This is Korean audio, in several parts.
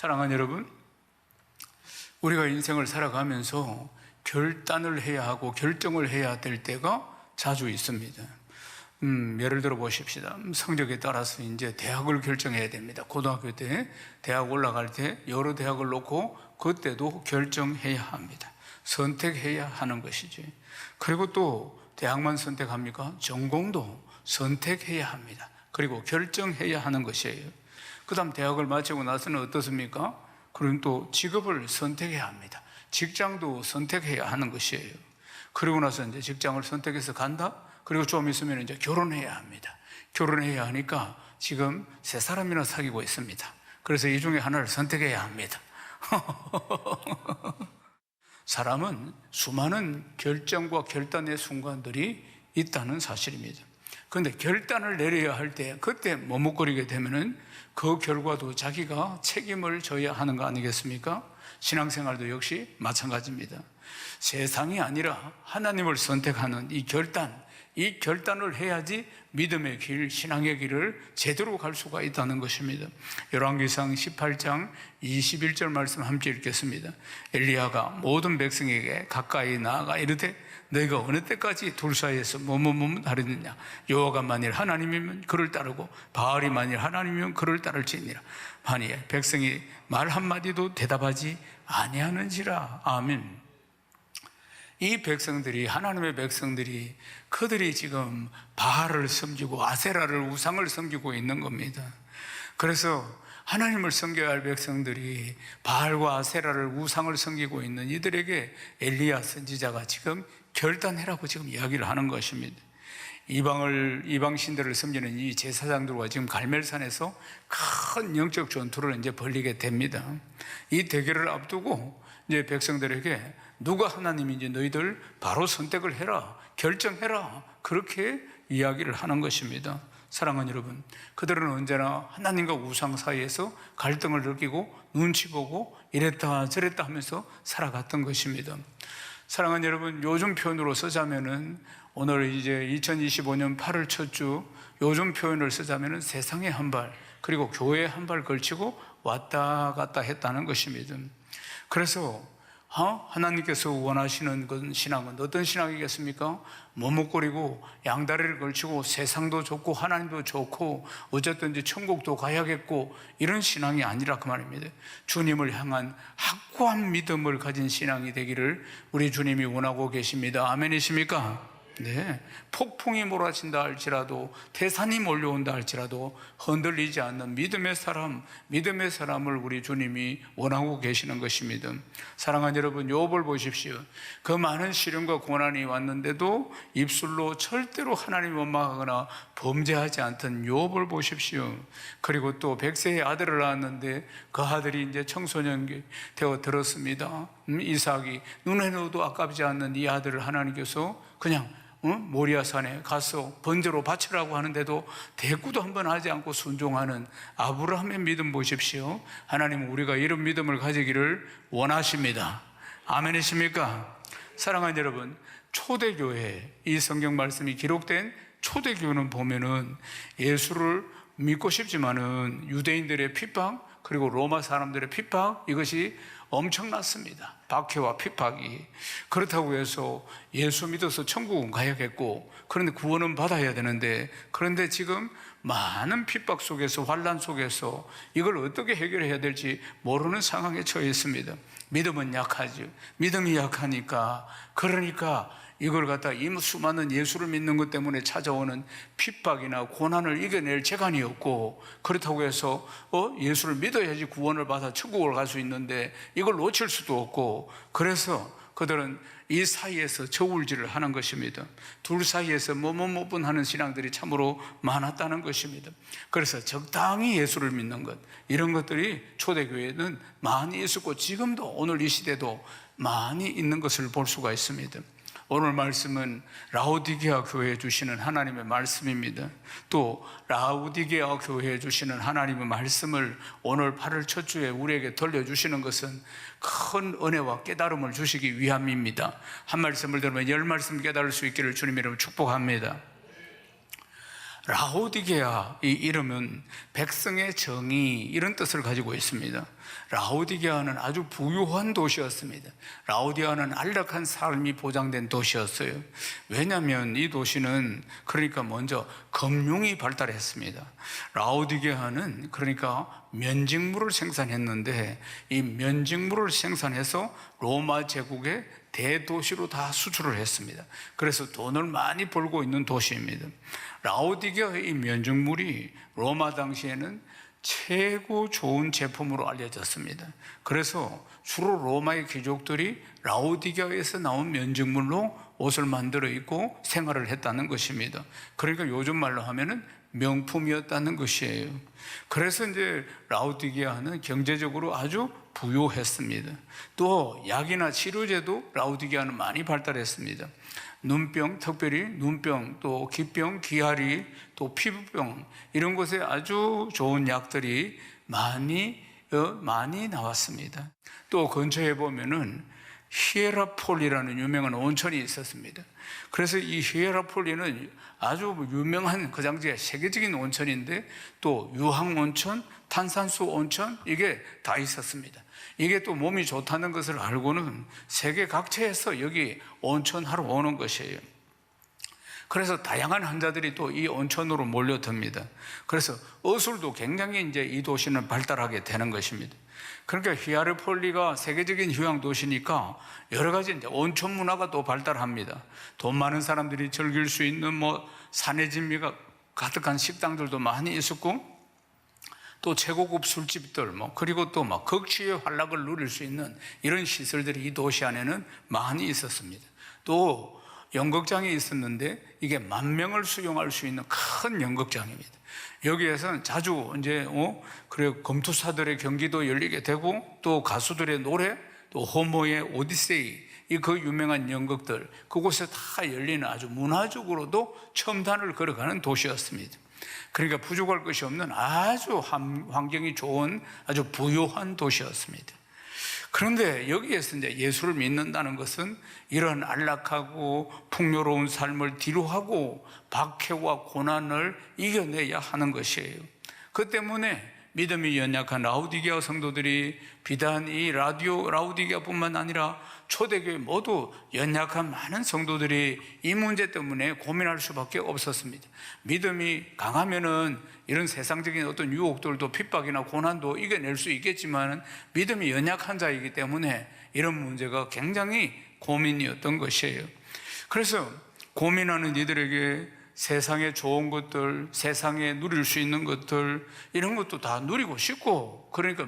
사랑하는 여러분, 우리가 인생을 살아가면서 결단을 해야 하고 결정을 해야 될 때가 자주 있습니다. 음, 예를 들어 보십시다. 음, 성적에 따라서 이제 대학을 결정해야 됩니다. 고등학교 때 대학 올라갈 때 여러 대학을 놓고 그때도 결정해야 합니다. 선택해야 하는 것이지. 그리고 또 대학만 선택합니까? 전공도 선택해야 합니다. 그리고 결정해야 하는 것이에요. 그 다음 대학을 마치고 나서는 어떻습니까? 그럼 또 직업을 선택해야 합니다. 직장도 선택해야 하는 것이에요. 그리고 나서 이제 직장을 선택해서 간다? 그리고 좀 있으면 이제 결혼해야 합니다. 결혼해야 하니까 지금 세 사람이나 사귀고 있습니다. 그래서 이 중에 하나를 선택해야 합니다. 사람은 수많은 결정과 결단의 순간들이 있다는 사실입니다. 그런데 결단을 내려야 할 때 그때 머뭇거리게 되면은 그 결과도 자기가 책임을 져야 하는 거 아니겠습니까? 신앙생활도 역시 마찬가지입니다. 세상이 아니라 하나님을 선택하는 이 결단, 이 결단을 해야지 믿음의 길, 신앙의 길을 제대로 갈 수가 있다는 것입니다. 열왕기상 18장 21절 말씀 함께 읽겠습니다. 엘리야가 모든 백성에게 가까이 나아가 이르되 너희가 어느 때까지 둘 사이에서 뭐뭐뭐 하려느냐. 여호와가 만일 하나님이면 그를 따르고 바알이 만일 하나님이면 그를 따를지니라. 만일 백성이 말 한마디도 대답하지 아니하는지라. 아멘. 이 백성들이 하나님의 백성들이 그들이 지금 바알을 섬기고 아세라를 우상을 섬기고 있는 겁니다. 그래서 하나님을 섬겨야 할 백성들이 바알과 아세라를 우상을 섬기고 있는 이들에게 엘리야 선지자가 지금 결단해라고 지금 이야기를 하는 것입니다. 이방을 이방 신들을 섬기는 이 제사장들과 지금 갈멜산에서 큰 영적 전투를 이제 벌리게 됩니다. 이 대결을 앞두고 이제 백성들에게 누가 하나님인지 너희들 바로 선택을 해라, 결정해라 그렇게 이야기를 하는 것입니다. 사랑하는 여러분, 그들은 언제나 하나님과 우상 사이에서 갈등을 느끼고 눈치 보고 이랬다 저랬다 하면서 살아갔던 것입니다. 사랑하는 여러분, 요즘 표현으로 쓰자면은 오늘 이제 2025년 8월 첫 주 요즘 표현을 쓰자면은 세상에 한 발, 그리고 교회에 한 발 걸치고 왔다 갔다 했다는 것입니다. 그래서 어? 하나님께서 원하시는 그 신앙은 어떤 신앙이겠습니까? 머뭇거리고 양다리를 걸치고 세상도 좋고 하나님도 좋고 어쨌든지 천국도 가야겠고 이런 신앙이 아니라 그 말입니다. 주님을 향한 확고한 믿음을 가진 신앙이 되기를 우리 주님이 원하고 계십니다. 아멘이십니까? 네. 폭풍이 몰아친다 할지라도 태산이 몰려온다 할지라도 흔들리지 않는 믿음의 사람, 믿음의 사람을 우리 주님이 원하고 계시는 것입니다. 사랑하는 여러분, 욥을 보십시오. 그 많은 시련과 고난이 왔는데도 입술로 절대로 하나님 원망하거나 범죄하지 않던 욥을 보십시오. 그리고 또 백세의 아들을 낳았는데 그 아들이 이제 청소년 되어 들었습니다. 음, 이삭이 눈에 넣어도 아깝지 않는 이 아들을 하나님께서 그냥 어? 모리아산에 가서 번제로 바치라고 하는데도 대꾸도 한 번 하지 않고 순종하는 아브라함의 믿음 보십시오. 하나님은 우리가 이런 믿음을 가지기를 원하십니다. 아멘이십니까? 사랑하는 여러분, 초대교회 이 성경 말씀이 기록된 초대교회는 보면은 예수를 믿고 싶지만은 유대인들의 핍박 그리고 로마 사람들의 핍박 이것이 엄청났습니다. 박해와 핍박이. 그렇다고 해서 예수 믿어서 천국은 가야겠고, 그런데 구원은 받아야 되는데, 그런데 지금 많은 핍박 속에서, 환란 속에서 이걸 어떻게 해결해야 될지 모르는 상황에 처해 있습니다. 믿음은 약하죠. 믿음이 약하니까, 그러니까 이걸 갖다 이 수많은 예수를 믿는 것 때문에 찾아오는 핍박이나 고난을 이겨낼 재간이 없고 그렇다고 해서 어 예수를 믿어야지 구원을 받아 천국을 갈 수 있는데 이걸 놓칠 수도 없고 그래서 그들은 이 사이에서 저울질을 하는 것입니다. 둘 사이에서 뭐뭐뭐분 하는 신앙들이 참으로 많았다는 것입니다. 그래서 적당히 예수를 믿는 것 이런 것들이 초대교회는 많이 있었고 지금도 오늘 이 시대도 많이 있는 것을 볼 수가 있습니다. 오늘 말씀은 라우디게아 교회에 주시는 하나님의 말씀입니다. 또 라우디게아 교회에 주시는 하나님의 말씀을 오늘 8월 첫 주에 우리에게 들려주시는 것은 큰 은혜와 깨달음을 주시기 위함입니다. 한 말씀을 들으면 열 말씀 깨달을 수 있기를 주님 이름 축복합니다. 라오디게아 이 이름은 백성의 정의 이런 뜻을 가지고 있습니다. 라오디게아는 아주 부유한 도시였습니다. 라오디게아는 안락한 삶이 보장된 도시였어요. 왜냐하면 이 도시는 그러니까 먼저 금융이 발달했습니다. 라오디게아는 그러니까 면직물을 생산했는데 이 면직물을 생산해서 로마 제국의 대도시로 다 수출을 했습니다. 그래서 돈을 많이 벌고 있는 도시입니다. 라오디게아의 이 면직물이 로마 당시에는 최고 좋은 제품으로 알려졌습니다. 그래서 주로 로마의 귀족들이 라오디게아에서 나온 면직물로 옷을 만들어 입고 생활을 했다는 것입니다. 그러니까 요즘 말로 하면은 명품이었다는 것이에요. 그래서 이제 라우디게아는 경제적으로 아주 부유했습니다. 또 약이나 치료제도 라우디게아는 많이 발달했습니다. 눈병, 특별히 눈병, 또 기병, 기하리, 또 피부병 이런 곳에 아주 좋은 약들이 많이 어, 많이 나왔습니다. 또 근처에 보면은 히에라폴이라는 유명한 온천이 있었습니다. 그래서 이 히에라폴리는 아주 유명한 그 당시에 세계적인 온천인데 또 유황 온천, 탄산수 온천 이게 다 있었습니다. 이게 또 몸이 좋다는 것을 알고는 세계 각처에서 여기 온천하러 오는 것이에요. 그래서 다양한 환자들이 또 이 온천으로 몰려듭니다. 그래서 어술도 굉장히 이제 이 도시는 발달하게 되는 것입니다. 그러니까 히아르폴리가 세계적인 휴양 도시니까 여러 가지 이제 온천 문화가 또 발달합니다. 돈 많은 사람들이 즐길 수 있는 뭐 산의 진미가 가득한 식당들도 많이 있었고 또 최고급 술집들 뭐 그리고 또 막 극치의 활락을 누릴 수 있는 이런 시설들이 이 도시 안에는 많이 있었습니다. 또 연극장이 있었는데 이게 만 명을 수용할 수 있는 큰 연극장입니다. 여기에서는 자주 이제 어 그래 검투사들의 경기도 열리게 되고 또 가수들의 노래 또 호모의 오디세이 이 그 유명한 연극들 그곳에 다 열리는 아주 문화적으로도 첨단을 걸어가는 도시였습니다. 그러니까 부족할 것이 없는 아주 환경이 좋은 아주 부유한 도시였습니다. 그런데 여기에서 이제 예수를 믿는다는 것은 이런 안락하고 풍요로운 삶을 뒤로하고 박해와 고난을 이겨내야 하는 것이에요. 그 때문에 믿음이 연약한 라우디게아 성도들이 비단 이 라디오 라우디게아뿐만 아니라 초대교회 모두 연약한 많은 성도들이 이 문제 때문에 고민할 수밖에 없었습니다. 믿음이 강하면은 이런 세상적인 어떤 유혹들도 핍박이나 고난도 이겨낼 수 있겠지만 믿음이 연약한 자이기 때문에 이런 문제가 굉장히 고민이었던 것이에요. 그래서 고민하는 이들에게 세상에 좋은 것들, 세상에 누릴 수 있는 것들, 이런 것도 다 누리고 싶고, 그러니까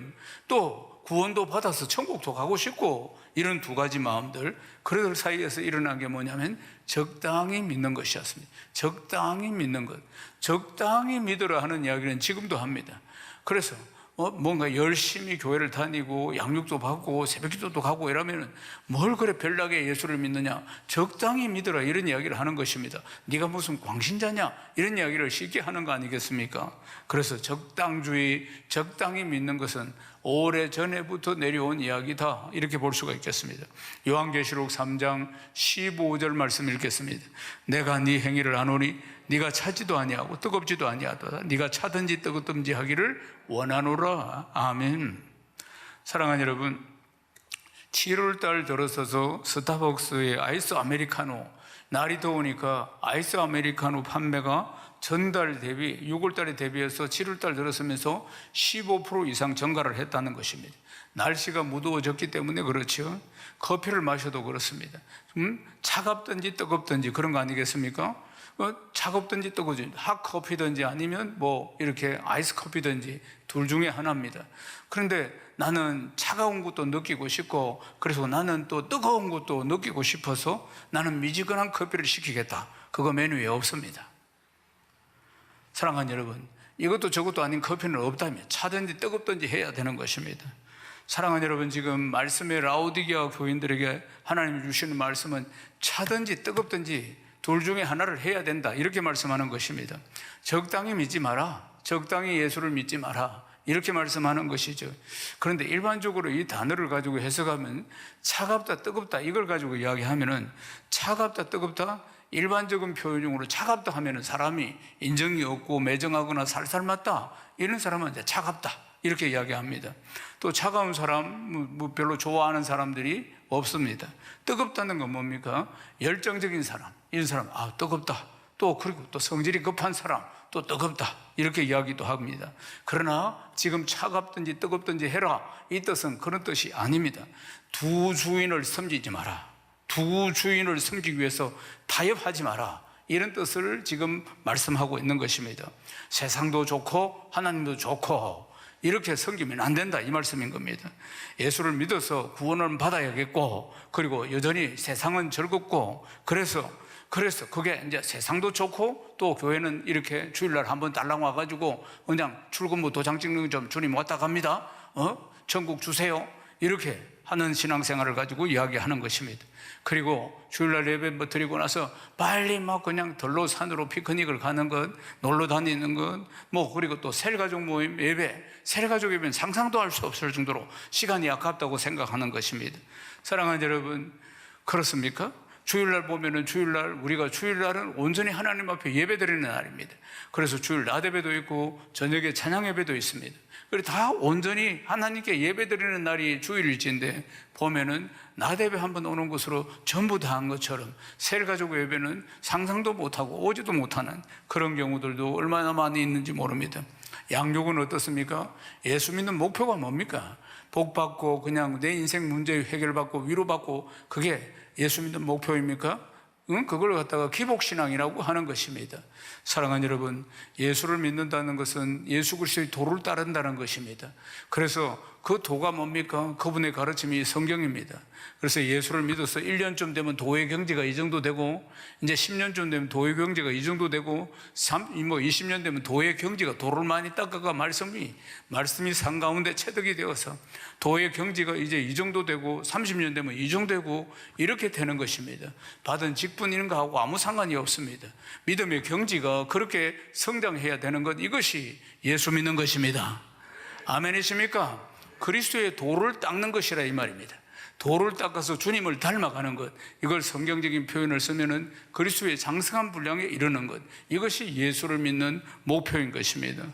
또 구원도 받아서 천국도 가고 싶고, 이런 두 가지 마음들, 그들 사이에서 일어난 게 뭐냐면 적당히 믿는 것이었습니다. 적당히 믿는 것. 적당히 믿으라 하는 이야기는 지금도 합니다. 그래서 어, 뭔가 열심히 교회를 다니고 양육도 받고 새벽기도도 가고 이러면은 뭘 그래 별나게 예수를 믿느냐 적당히 믿어라 이런 이야기를 하는 것입니다. 네가 무슨 광신자냐 이런 이야기를 쉽게 하는 거 아니겠습니까? 그래서 적당주의 적당히 믿는 것은 오래 전에부터 내려온 이야기다 이렇게 볼 수가 있겠습니다. 요한계시록 3장 15절 말씀 읽겠습니다. 내가 네 행위를 아노니 네가 차지도 아니하고 뜨겁지도 아니하다. 네가 차든지 뜨겁든지 하기를 원하노라. 아멘. 사랑하는 여러분, 7월 달 들어서서 스타벅스의 아이스 아메리카노 날이 더우니까 아이스 아메리카노 판매가 전달 대비 6월달에 대비해서 7월달 들어서면서 15% 이상 증가를 했다는 것입니다. 날씨가 무더워졌기 때문에 그렇죠. 커피를 마셔도 그렇습니다. 음? 차갑든지 뜨겁든지 그런 거 아니겠습니까? 어, 차갑든지 뜨거워진 핫커피든지 아니면 뭐 이렇게 아이스 커피든지 둘 중에 하나입니다. 그런데 나는 차가운 것도 느끼고 싶고 그래서 나는 또 뜨거운 것도 느끼고 싶어서 나는 미지근한 커피를 시키겠다. 그거 메뉴에 없습니다. 사랑하는 여러분, 이것도 저것도 아닌 커피는 없다면 차든지 뜨겁든지 해야 되는 것입니다. 사랑하는 여러분, 지금 말씀의 라우디게아 교인들에게 하나님 주시는 말씀은 차든지 뜨겁든지 둘 중에 하나를 해야 된다. 이렇게 말씀하는 것입니다. 적당히 믿지 마라. 적당히 예수를 믿지 마라. 이렇게 말씀하는 것이죠. 그런데 일반적으로 이 단어를 가지고 해석하면 차갑다, 뜨겁다 이걸 가지고 이야기하면은 차갑다, 뜨겁다 일반적인 표현용으로 차갑다 하면은 사람이 인정이 없고 매정하거나 살살 맞다 이런 사람은 이제 차갑다 이렇게 이야기합니다. 또 차가운 사람, 뭐- 뭐 별로 좋아하는 사람들이 없습니다. 뜨겁다는 건 뭡니까? 열정적인 사람. 이런 사람, 아, 뜨겁다. 또 그리고 또 성질이 급한 사람, 또 뜨겁다. 이렇게 이야기도 합니다. 그러나 지금 차갑든지 뜨겁든지 해라. 이 뜻은 그런 뜻이 아닙니다. 두 주인을 섬기지 마라. 두 주인을 섬기기 위해서 타협하지 마라. 이런 뜻을 지금 말씀하고 있는 것입니다. 세상도 좋고 하나님도 좋고 이렇게 섬기면 안 된다 이 말씀인 겁니다. 예수를 믿어서 구원을 받아야겠고 그리고 여전히 세상은 즐겁고 그래서 그래서 그게 이제 세상도 좋고 또 교회는 이렇게 주일날 한번 달랑 와가지고 그냥 출근부 도장 찍는 좀 주님 왔다 갑니다. 어? 천국 주세요. 이렇게 하는 신앙생활을 가지고 이야기하는 것입니다. 그리고 주일날 예배 뭐 드리고 나서 빨리 막 그냥 들로 산으로 피크닉을 가는 것, 놀러 다니는 것, 뭐 그리고 또 셀가족 모임 예배, 셀가족 예배는 상상도 할 수 없을 정도로 시간이 아깝다고 생각하는 것입니다. 사랑하는 여러분, 그렇습니까? 주일날 보면은 주일날 우리가 주일날은 온전히 하나님 앞에 예배드리는 날입니다. 그래서 주일 낮예배도 있고 저녁에 찬양 예배도 있습니다. 그리고 다 온전히 하나님께 예배드리는 날이 주일일지인데 보면은 낮예배 한 번 오는 곳으로 전부 다 한 것처럼 셀 가족 예배는 상상도 못하고 오지도 못하는 그런 경우들도 얼마나 많이 있는지 모릅니다. 양육은 어떻습니까? 예수 믿는 목표가 뭡니까? 복 받고 그냥 내 인생 문제 해결받고 위로받고 그게 예수 믿는 목표입니까? 응? 그걸 갖다가 기복신앙이라고 하는 것입니다. 사랑하는 여러분, 예수를 믿는다는 것은 예수 그리스도의 도를 따른다는 것입니다. 그래서 그 도가 뭡니까? 그분의 가르침이 성경입니다. 그래서 예수를 믿어서 1년쯤 되면 도의 경제가 이 정도 되고, 이제 10년쯤 되면 도의 경제가 이 정도 되고, 3, 뭐 20년 되면 도의 경제가 도를 많이 닦아가 말씀이, 말씀이 산 가운데 체득이 되어서 도의 경제가 이제 이 정도 되고, 30년 되면 이 정도 되고, 이렇게 되는 것입니다. 받은 직분 이런 거하고 아무 상관이 없습니다. 믿음의 경지가 그렇게 성장해야 되는 것, 이것이 예수 믿는 것입니다. 아멘이십니까? 그리스도의 도를 닦는 것이라 이 말입니다. 도를 닦아서 주님을 닮아가는 것, 이걸 성경적인 표현을 쓰면은 그리스도의 장성한 분량에 이르는 것, 이것이 예수를 믿는 목표인 것입니다.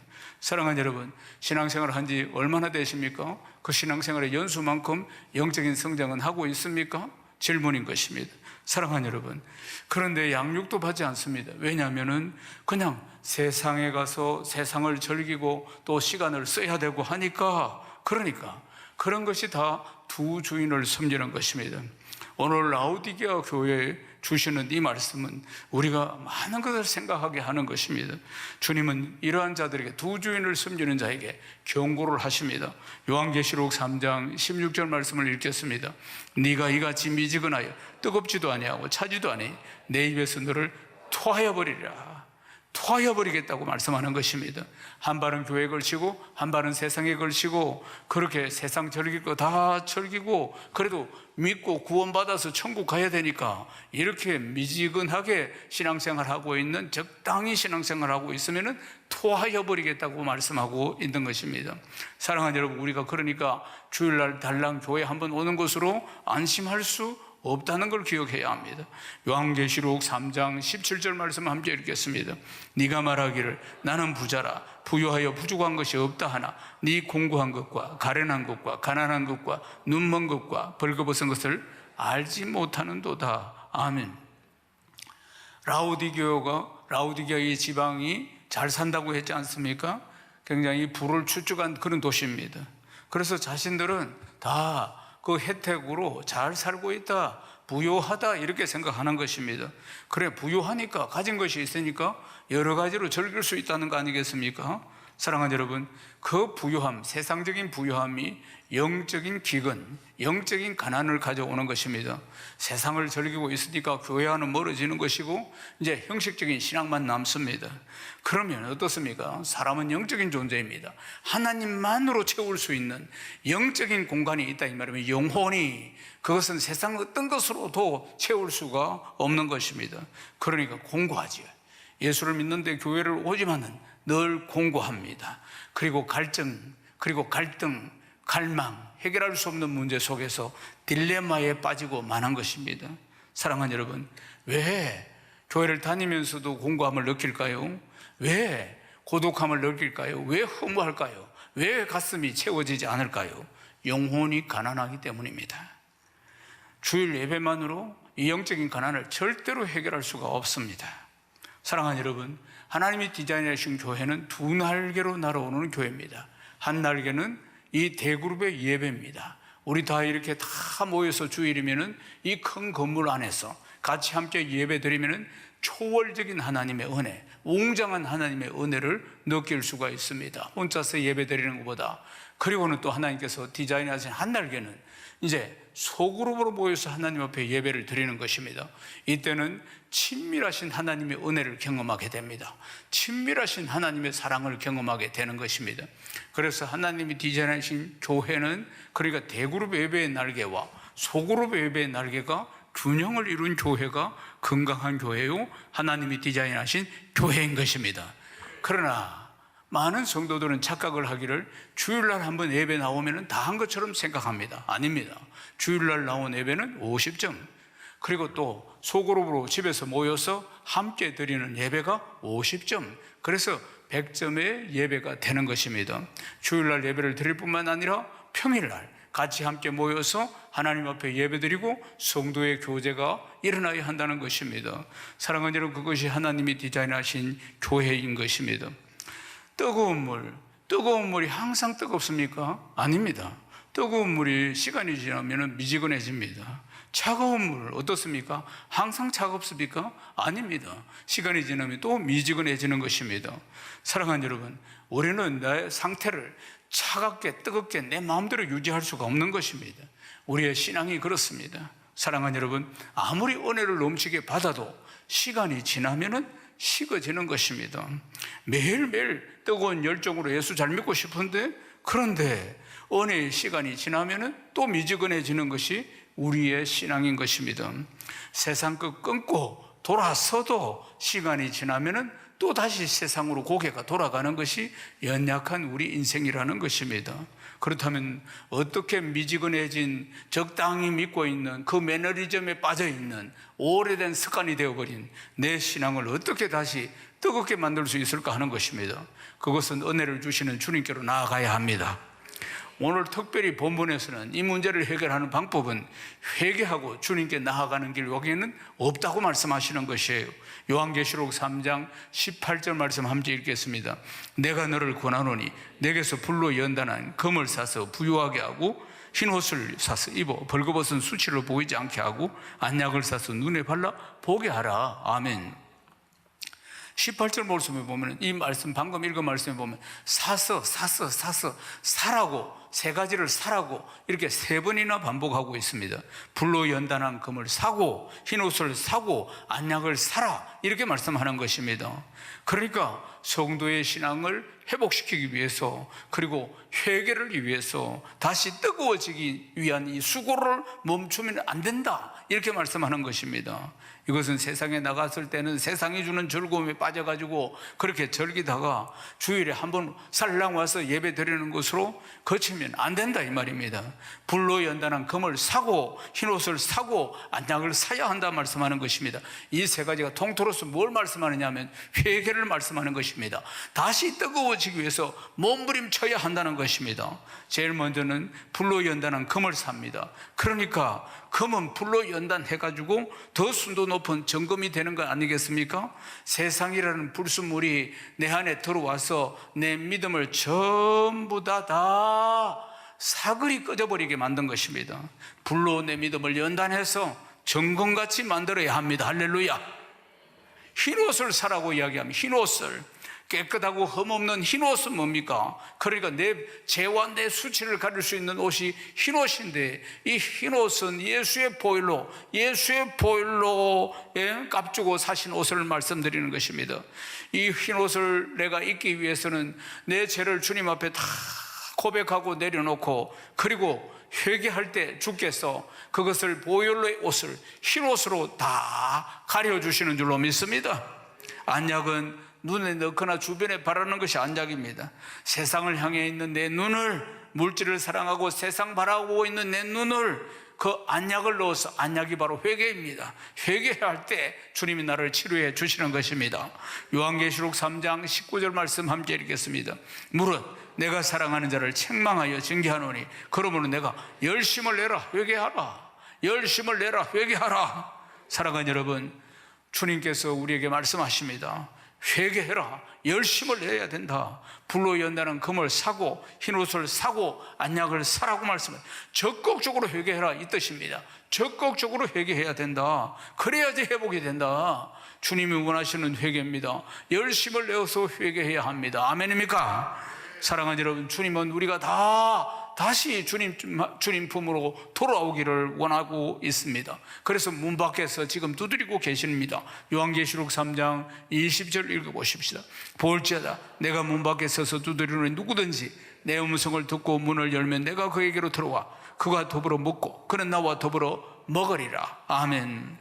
사랑하는 여러분, 신앙생활 한 지 얼마나 되십니까? 그 신앙생활의 연수만큼 영적인 성장은 하고 있습니까? 질문인 것입니다. 사랑하는 여러분. 그런데 양육도 받지 않습니다. 왜냐하면은 그냥 세상에 가서 세상을 즐기고 또 시간을 써야 되고 하니까 그러니까 그런 것이 다 두 주인을 섬기는 것입니다. 오늘 라우디게아 교회에 주시는 이 말씀은 우리가 많은 것을 생각하게 하는 것입니다. 주님은 이러한 자들에게 두 주인을 섬기는 자에게 경고를 하십니다. 요한계시록 3장 16절 말씀을 읽겠습니다. 네가 이같이 미지근하여 뜨겁지도 아니하고 차지도 아니 내 입에서 너를 토하여 버리리라. 토하여 버리겠다고 말씀하는 것입니다. 한 발은 교회에 걸치고 한 발은 세상에 걸치고 그렇게 세상 즐길 거다 즐기고 그래도 믿고 구원받아서 천국 가야 되니까 이렇게 미지근하게 신앙생활하고 있는 적당히 신앙생활하고 있으면은 토하여 버리겠다고 말씀하고 있는 것입니다. 사랑하는 여러분, 우리가 그러니까 주일날 달랑 교회 한번 오는 것으로 안심할 수 없다는 걸 기억해야 합니다. 요한계시록 3장 17절 말씀 함께 읽겠습니다. 네가 말하기를 나는 부자라 부유하여 부족한 것이 없다 하나 네 공고한 것과 가련한 것과 가난한 것과 눈먼 것과 벌거벗은 것을 알지 못하는도다. 아멘. 라우디게오가 라우디게의 지방이 잘 산다고 했지 않습니까? 굉장히 부를 추측한 그런 도시입니다. 그래서 자신들은 다 그 혜택으로 잘 살고 있다, 부유하다 이렇게 생각하는 것입니다. 그래 부유하니까 가진 것이 있으니까 여러 가지로 즐길 수 있다는 거 아니겠습니까? 사랑하는 여러분, 그 부유함, 세상적인 부유함이 영적인 기근, 영적인 가난을 가져오는 것입니다. 세상을 즐기고 있으니까 교회와는 멀어지는 것이고, 이제 형식적인 신앙만 남습니다. 그러면 어떻습니까? 사람은 영적인 존재입니다. 하나님만으로 채울 수 있는 영적인 공간이 있다 이 말이면 영혼이 그것은 세상 어떤 것으로도 채울 수가 없는 것입니다. 그러니까 공고하지요. 예수를 믿는데 교회를 오지만은 늘 공고합니다. 그리고 갈증, 그리고 갈등, 갈망, 해결할 수 없는 문제 속에서 딜레마에 빠지고 만한 것입니다. 사랑하는 여러분, 왜 교회를 다니면서도 공고함을 느낄까요? 왜 고독함을 느낄까요? 왜 허무할까요? 왜 가슴이 채워지지 않을까요? 영혼이 가난하기 때문입니다. 주일 예배만으로 이 영적인 가난을 절대로 해결할 수가 없습니다. 사랑하는 여러분, 하나님이 디자인하신 교회는 두 날개로 날아오는 교회입니다. 한 날개는 이 대그룹의 예배입니다. 우리 다 이렇게 다 모여서 주일이면은 이 큰 건물 안에서 같이 함께 예배 드리면은 초월적인 하나님의 은혜, 웅장한 하나님의 은혜를 느낄 수가 있습니다. 혼자서 예배 드리는 것보다. 그리고는 또 하나님께서 디자인하신 한 날개는 이제 소그룹으로 모여서 하나님 앞에 예배를 드리는 것입니다. 이때는 친밀하신 하나님의 은혜를 경험하게 됩니다. 친밀하신 하나님의 사랑을 경험하게 되는 것입니다. 그래서 하나님이 디자인하신 교회는 그러니까 대그룹 예배의 날개와 소그룹 예배의 날개가 균형을 이룬 교회가 건강한 교회요 하나님이 디자인하신 교회인 것입니다. 그러나 많은 성도들은 착각을 하기를 주일날 한번 예배 나오면 다 한 것처럼 생각합니다. 아닙니다. 주일날 나온 예배는 50점. 그리고 또 소그룹으로 집에서 모여서 함께 드리는 예배가 50점. 그래서 100점의 예배가 되는 것입니다. 주일날 예배를 드릴 뿐만 아니라 평일날 같이 함께 모여서 하나님 앞에 예배드리고 성도의 교제가 일어나야 한다는 것입니다. 사랑하는 여러분, 그것이 하나님이 디자인하신 교회인 것입니다. 뜨거운 물, 뜨거운 물이 항상 뜨겁습니까? 아닙니다. 뜨거운 물이 시간이 지나면 미지근해집니다. 차가운 물 어떻습니까? 항상 차갑습니까? 아닙니다. 시간이 지나면 또 미지근해지는 것입니다. 사랑하는 여러분, 우리는 나의 상태를 차갑게 뜨겁게 내 마음대로 유지할 수가 없는 것입니다. 우리의 신앙이 그렇습니다. 사랑하는 여러분, 아무리 은혜를 넘치게 받아도 시간이 지나면은 식어지는 것입니다. 매일매일 뜨거운 열정으로 예수 잘 믿고 싶은데 그런데 은혜의 시간이 지나면은 또 미지근해지는 것이 우리의 신앙인 것입니다. 세상 끝 끊고 돌아서도 시간이 지나면은 또 다시 세상으로 고개가 돌아가는 것이 연약한 우리 인생이라는 것입니다. 그렇다면 어떻게 미지근해진 적당히 믿고 있는 그 매너리즘에 빠져 있는 오래된 습관이 되어버린 내 신앙을 어떻게 다시 뜨겁게 만들 수 있을까 하는 것입니다. 그것은 은혜를 주시는 주님께로 나아가야 합니다. 오늘 특별히 본문에서는 이 문제를 해결하는 방법은 회개하고 주님께 나아가는 길 여기에는 없다고 말씀하시는 것이에요. 요한계시록 3장 18절 말씀 함께 읽겠습니다. 내가 너를 권하노니 내게서 불로 연단한 금을 사서 부유하게 하고 흰 옷을 사서 입어 벌거벗은 수치를 보이지 않게 하고 안약을 사서 눈에 발라 보게 하라. 아멘. 18절 말씀에 보면 이 말씀 방금 읽은 말씀에 보면 사서 사서 사서 사라고 세 가지를 사라고 이렇게 세 번이나 반복하고 있습니다. 불로 연단한 금을 사고 흰 옷을 사고 안약을 사라 이렇게 말씀하는 것입니다. 그러니까 성도의 신앙을 회복시키기 위해서 그리고 회개를 위해서 다시 뜨거워지기 위한 이 수고를 멈추면 안 된다 이렇게 말씀하는 것입니다. 이것은 세상에 나갔을 때는 세상이 주는 즐거움에 빠져가지고 그렇게 즐기다가 주일에 한번 살랑 와서 예배 드리는 것으로 거 치면 안 된다 이 말입니다. 불로 연단한 금을 사고 흰 옷을 사고 안약을 사야 한다 말씀하는 것입니다. 이 세 가지가 통틀어서 뭘 말씀하느냐면 회개를 말씀하는 것입니다. 다시 뜨거워지기 위해서 몸부림쳐야 한다는 것입니다. 제일 먼저는 불로 연단한 금을 삽니다. 그러니까 금은 불로 연단해가지고 더 순도 높은 점검이 되는 거 아니겠습니까? 세상이라는 불순물이 내 안에 들어와서 내 믿음을 전부 다, 다 사거리 꺼져버리게 만든 것입니다. 불로 내 믿음을 연단해서 정금같이 만들어야 합니다. 할렐루야. 흰 옷을 사라고 이야기하면 흰 옷을 깨끗하고 흠없는 흰 옷은 뭡니까? 그러니까 내 죄와 내 수치를 가릴 수 있는 옷이 흰 옷인데 이 흰 옷은 예수의 보일로 예수의 보일로 예? 값주고 사신 옷을 말씀드리는 것입니다. 이 흰 옷을 내가 입기 위해서는 내 죄를 주님 앞에 다 고백하고 내려놓고 그리고 회개할 때 주께서 그것을 보혈로의 옷을 흰 옷으로 다 가려 주시는 줄로 믿습니다. 안약은 눈에 넣거나 주변에 바라는 것이 안약입니다. 세상을 향해 있는 내 눈을 물질을 사랑하고 세상 바라보고 있는 내 눈을 그 안약을 넣어서 안약이 바로 회개입니다. 회개할 때 주님이 나를 치료해 주시는 것입니다. 요한계시록 3장 19절 말씀 함께 읽겠습니다. 물은 내가 사랑하는 자를 책망하여 징계하노니 그러므로 내가 열심을 내라 회개하라 열심을 내라 회개하라 사랑하는 여러분 주님께서 우리에게 말씀하십니다 회개해라. 열심을 내야 된다. 불로 연다는 금을 사고 흰 옷을 사고 안약을 사라고 말씀을 적극적으로 회개해라. 이 뜻입니다. 적극적으로 회개해야 된다. 그래야지 회복이 된다. 주님이 원하시는 회개입니다. 열심을 내어서 회개해야 합니다. 아멘입니까? 사랑하는 여러분 주님은 우리가 다 다시 주님, 주님 품으로 돌아오기를 원하고 있습니다. 그래서 문 밖에서 지금 두드리고 계십니다. 요한계시록 3장 20절 읽어보십시다. 볼지어다 내가 문 밖에 서서 두드리는 누구든지 내 음성을 듣고 문을 열면 내가 그에게로 들어와 그가 더불어 먹고 그는 나와 더불어 먹으리라. 아멘.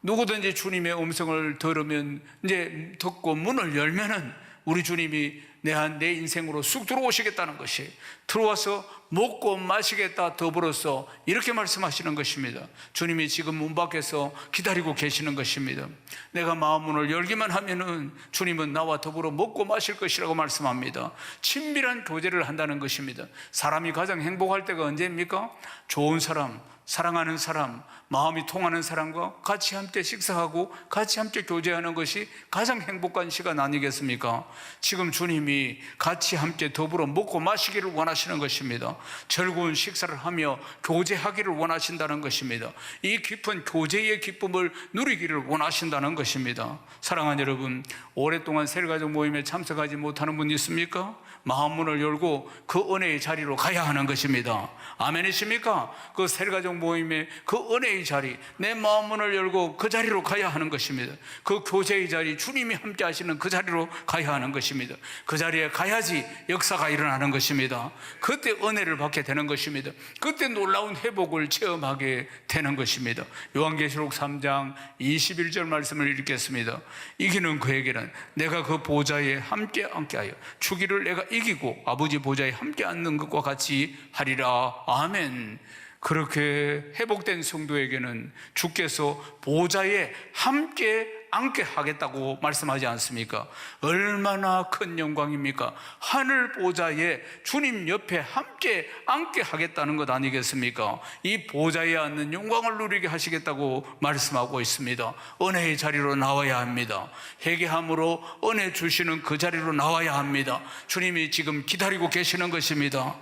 누구든지 주님의 음성을 들으면 이제 듣고 문을 열면은 우리 주님이 내한 내 인생으로 쑥 들어오시겠다는 것이 들어와서 먹고 마시겠다 더불어서 이렇게 말씀하시는 것입니다. 주님이 지금 문 밖에서 기다리고 계시는 것입니다. 내가 마음 문을 열기만 하면은 주님은 나와 더불어 먹고 마실 것이라고 말씀합니다. 친밀한 교제를 한다는 것입니다. 사람이 가장 행복할 때가 언제입니까? 좋은 사람, 사랑하는 사람, 마음이 통하는 사람과 같이 함께 식사하고 같이 함께 교제하는 것이 가장 행복한 시간 아니겠습니까? 지금 주님이 같이 함께 더불어 먹고 마시기를 원하시는 것입니다. 즐거운 식사를 하며 교제하기를 원하신다는 것입니다. 이 깊은 교제의 기쁨을 누리기를 원하신다는 것입니다. 사랑하는 여러분, 오랫동안 세례가족 모임에 참석하지 못하는 분 있습니까? 마음문을 열고 그 은혜의 자리로 가야 하는 것입니다. 아멘이십니까? 그 세례가족 모임의 그 은혜의 자리, 내 마음문을 열고 그 자리로 가야 하는 것입니다. 그 교제의 자리, 주님이 함께 하시는 그 자리로 가야 하는 것입니다. 그 자리에 가야지 역사가 일어나는 것입니다. 그때 은혜를 받게 되는 것입니다. 그때 놀라운 회복을 체험하게 되는 것입니다. 요한계시록 3장 21절 말씀을 읽겠습니다. 이기는 그에게는 내가 그 보좌에 함께 앉게 하여 주기를 내가 이 기고 아버지 보좌에 함께 앉는 것과 같이 하리라. 아멘. 그렇게 회복된 성도에게는 주께서 보좌에 함께 앉게 하겠다고 말씀하지 않습니까? 얼마나 큰 영광입니까? 하늘 보좌에 주님 옆에 함께 앉게 하겠다는 것 아니겠습니까? 이 보좌에 앉는 영광을 누리게 하시겠다고 말씀하고 있습니다. 은혜의 자리로 나와야 합니다. 회개함으로 은혜 주시는 그 자리로 나와야 합니다. 주님이 지금 기다리고 계시는 것입니다.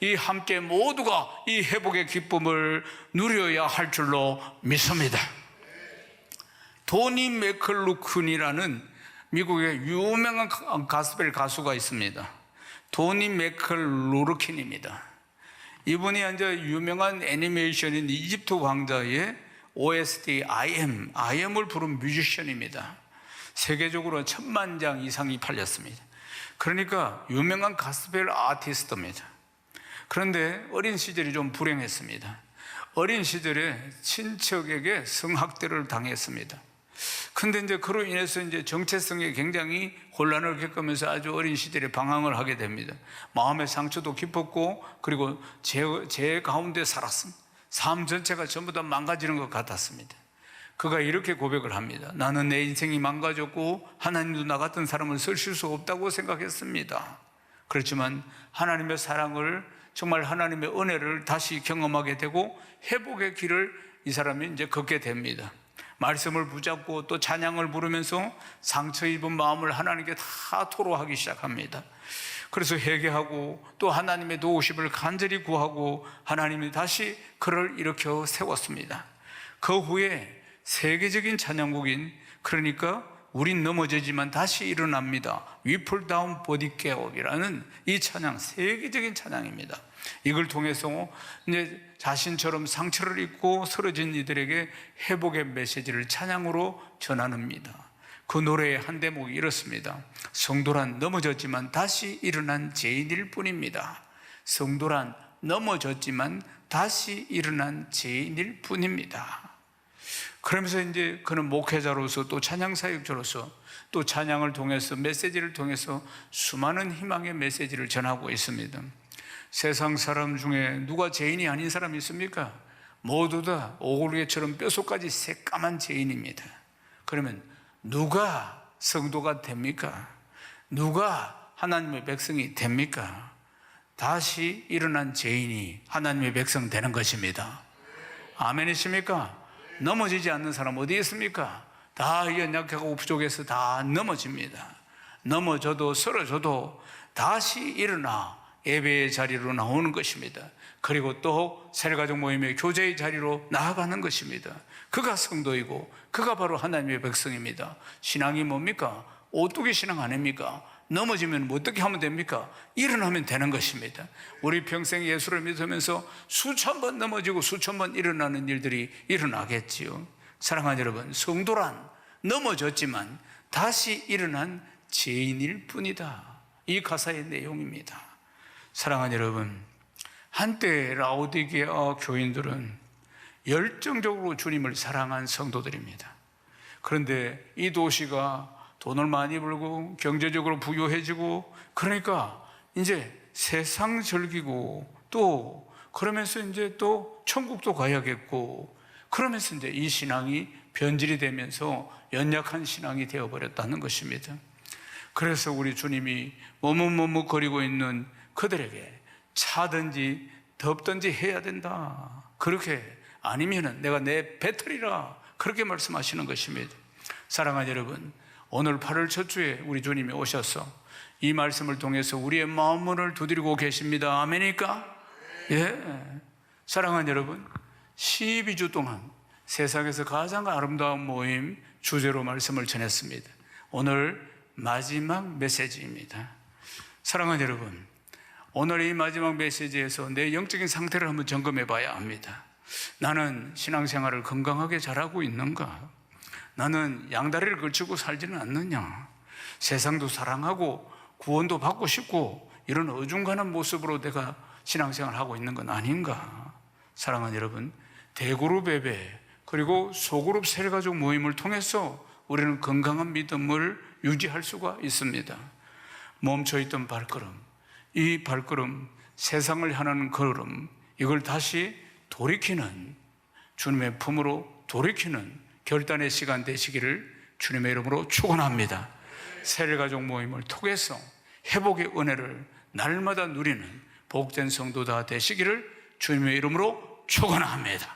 이 함께 모두가 이 회복의 기쁨을 누려야 할 줄로 믿습니다. 도니 맥클루큰이라는 미국의 유명한 가스펠 가수가 있습니다. 도니 맥클루르킨입니다. 이분이 이제 유명한 애니메이션인 이집트 왕자의 OST IM, IM을 부른 뮤지션입니다. 세계적으로 천만 장 이상이 팔렸습니다. 그러니까 유명한 가스펠 아티스트입니다. 그런데 어린 시절이 좀 불행했습니다. 어린 시절에 친척에게 성학대를 당했습니다. 근데 이제 그로 인해서 이제 정체성에 굉장히 혼란을 겪으면서 아주 어린 시절에 방황을 하게 됩니다. 마음의 상처도 깊었고, 그리고 제, 제 가운데 살았습니다. 삶 전체가 전부 다 망가지는 것 같았습니다. 그가 이렇게 고백을 합니다. 나는 내 인생이 망가졌고, 하나님도 나 같은 사람을 쓰실 수 없다고 생각했습니다. 그렇지만 하나님의 사랑을 정말 하나님의 은혜를 다시 경험하게 되고 회복의 길을 이 사람이 이제 걷게 됩니다. 말씀을 붙잡고 또 찬양을 부르면서 상처 입은 마음을 하나님께 다 토로하기 시작합니다. 그래서 회개하고 또 하나님의 도우심을 간절히 구하고 하나님이 다시 그를 일으켜 세웠습니다. 그 후에 세계적인 찬양곡인 그러니까 우린 넘어지지만 다시 일어납니다. 위플 다운 보디 개업이라는 이 찬양 세계적인 찬양입니다. 이걸 통해서 이제 자신처럼 상처를 입고 쓰러진 이들에게 회복의 메시지를 찬양으로 전하는니다. 그 노래의 한 대목이 이렇습니다. 성도란 넘어졌지만 다시 일어난 죄인일 뿐입니다. 성도란 넘어졌지만 다시 일어난 죄인일 뿐입니다. 그러면서 이제 그는 목회자로서 또 찬양 사역자로서 또 찬양을 통해서 메시지를 통해서 수많은 희망의 메시지를 전하고 있습니다. 세상 사람 중에 누가 죄인이 아닌 사람이 있습니까? 모두 다 오골개처럼 뼛속까지 새까만 죄인입니다. 그러면 누가 성도가 됩니까? 누가 하나님의 백성이 됩니까? 다시 일어난 죄인이 하나님의 백성 되는 것입니다. 아멘이십니까? 넘어지지 않는 사람 어디 있습니까? 다 연약하고 부족해서 다 넘어집니다. 넘어져도 쓰러져도 다시 일어나 예배의 자리로 나오는 것입니다. 그리고 또 세례가족 모임의 교제의 자리로 나아가는 것입니다. 그가 성도이고 그가 바로 하나님의 백성입니다. 신앙이 뭡니까? 오뚜기 신앙 아닙니까? 넘어지면 뭐 어떻게 하면 됩니까? 일어나면 되는 것입니다. 우리 평생 예수를 믿으면서 수천 번 넘어지고 수천 번 일어나는 일들이 일어나겠지요. 사랑하는 여러분, 성도란 넘어졌지만 다시 일어난 죄인일 뿐이다. 이 가사의 내용입니다. 사랑하는 여러분, 한때 라오디게아 교인들은 열정적으로 주님을 사랑한 성도들입니다. 그런데 이 도시가 돈을 많이 벌고 경제적으로 부유해지고 그러니까 이제 세상 즐기고 또 그러면서 이제 또 천국도 가야겠고 그러면서 이제 이 신앙이 변질이 되면서 연약한 신앙이 되어버렸다는 것입니다. 그래서 우리 주님이 머뭇머뭇거리고 있는 그들에게 차든지 덥든지 해야 된다. 그렇게 아니면은 내가 내 배터리라 그렇게 말씀하시는 것입니다. 사랑하는 여러분, 오늘 8월 첫 주에 우리 주님이 오셔서 이 말씀을 통해서 우리의 마음문을 두드리고 계십니다. 아멘이까? 예. 사랑하는 여러분, 12주 동안 세상에서 가장 아름다운 모임 주제로 말씀을 전했습니다. 오늘 마지막 메시지입니다. 사랑하는 여러분, 오늘 이 마지막 메시지에서 내 영적인 상태를 한번 점검해 봐야 합니다. 나는 신앙생활을 건강하게 잘하고 있는가? 나는 양다리를 걸치고 살지는 않느냐? 세상도 사랑하고 구원도 받고 싶고 이런 어중간한 모습으로 내가 신앙생활을 하고 있는 건 아닌가? 사랑하는 여러분, 대그룹 예배 그리고 소그룹 세례가족 모임을 통해서 우리는 건강한 믿음을 유지할 수가 있습니다. 멈춰있던 발걸음, 이 발걸음, 세상을 향하는 걸음, 이걸 다시 돌이키는 주님의 품으로 돌이키는 결단의 시간 되시기를 주님의 이름으로 축원합니다. 세례 가족 모임을 통해서 회복의 은혜를 날마다 누리는 복된 성도 다 되시기를 주님의 이름으로 축원합니다.